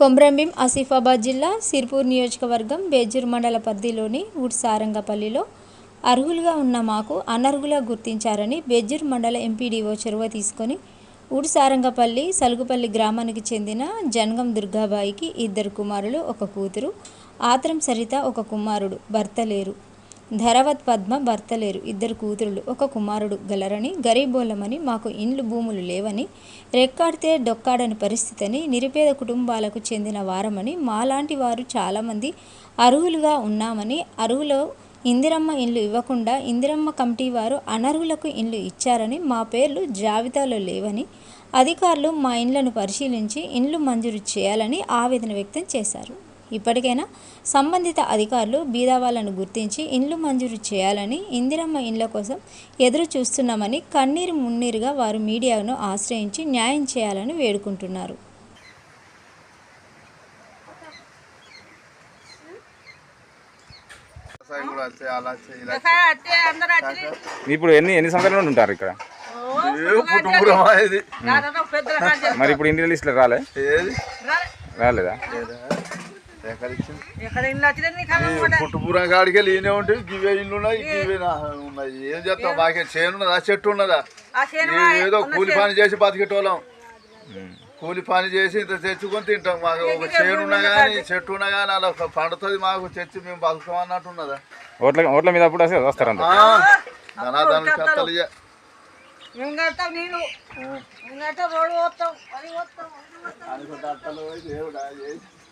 కొమ్రంభీం ఆసిఫాబాద్ జిల్లా సిర్పూర్ నియోజకవర్గం బేజూర్ మండల పరిధిలోని ఉడ్సారంగపల్లిలో అర్హులుగా ఉన్న మాకు అనర్హులుగా గుర్తించారని బేజూర్ మండల ఎంపీడీఓ చొరవ తీసుకొని ఉడ్సారంగపల్లి సలుగుపల్లి గ్రామానికి చెందిన జనగం దుర్గాబాయికి ఇద్దరు కుమారులు ఒక కూతురు ఆత్రం సరిత ఒక కుమారుడు భర్త లేరు. ధరవత్ పద్మ భర్త లేరు ఇద్దరు కూతురులు. ఒక కుమారుడు గలరని గరీబోళ్ళమని మాకు ఇండ్లు భూములు లేవని రెక్కాడితే డొక్కాడని పరిస్థితి అని నిరుపేద కుటుంబాలకు చెందిన వారమని మాలాంటి వారు చాలామంది అర్హులుగా ఉన్నామని అర్హులు ఇందిరమ్మ ఇండ్లు ఇవ్వకుండా ఇందిరమ్మ కమిటీ వారు అనర్హులకు ఇండ్లు ఇచ్చారని మా పేర్లు జాబితాలో లేవని అధికారులు మా ఇండ్లను పరిశీలించి ఇండ్లు మంజూరు చేయాలని ఆవేదన వ్యక్తం చేశారు. ఇప్పటికైనా సంబంధిత అధికారులు బీదవాళ్ళను గుర్తించి ఇండ్లు మంజూరు చేయాలని ఇందిరమ్మ ఇండ్ల కోసం ఎదురు చూస్తున్నామని కన్నీరు మున్నీరుగా వారు మీడియాను ఆశ్రయించి న్యాయం చేయాలని వేడుకుంటున్నారు. ఇప్పుడు ఎన్ని ఎన్ని సంవత్సరాల ఉంటారు ఇక్కడ? మరి ఇప్పుడు ఇండియన్ లిస్టులో రాలే? ఏది? రాలేదా? పుట్టుపురం కాడికి వెళ్ళి ఈయనే ఉంటాయి గివే ఇల్లు ఉన్నాయి గివే నా- ఉన్నాయి ఏం చేస్తాం? మాకే చేను ఉన్నదా? చెట్టు ఉన్నదా? ఏదో కూలి పని చేసి బతికేటోళ్ళం. కూలి పని చేసి ఇంత తెచ్చుకొని తింటాం. మాకు ఒక చేను ఉన్నా కానీ చెట్టు ఉన్నా కానీ అలా ఒక పండుతుంది మాకు తెచ్చి మేము బతుకం అన్నట్టు ఉన్నదా? ఓట్ల ఓట్ల మీద అప్పుడు వస్తే వస్తారంట ఆ, ధనాదానం ఇయ్య. మేము కడతాం నీళ్ళు మేము కడతాం రోడ్డు పోతాం అది పోతాం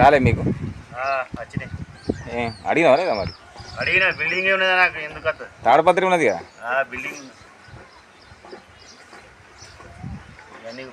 రాలే మీకు. ఆ, వచ్చినాయి. ఏ, అడిగినావా లేదా మరి? అడిగిన బిల్డింగ్ ఉన్నదా నాకు ఎందుకు తాడపత్రి ఉన్నది కదా? ఆ బిల్డింగ్ బిల్డింగ్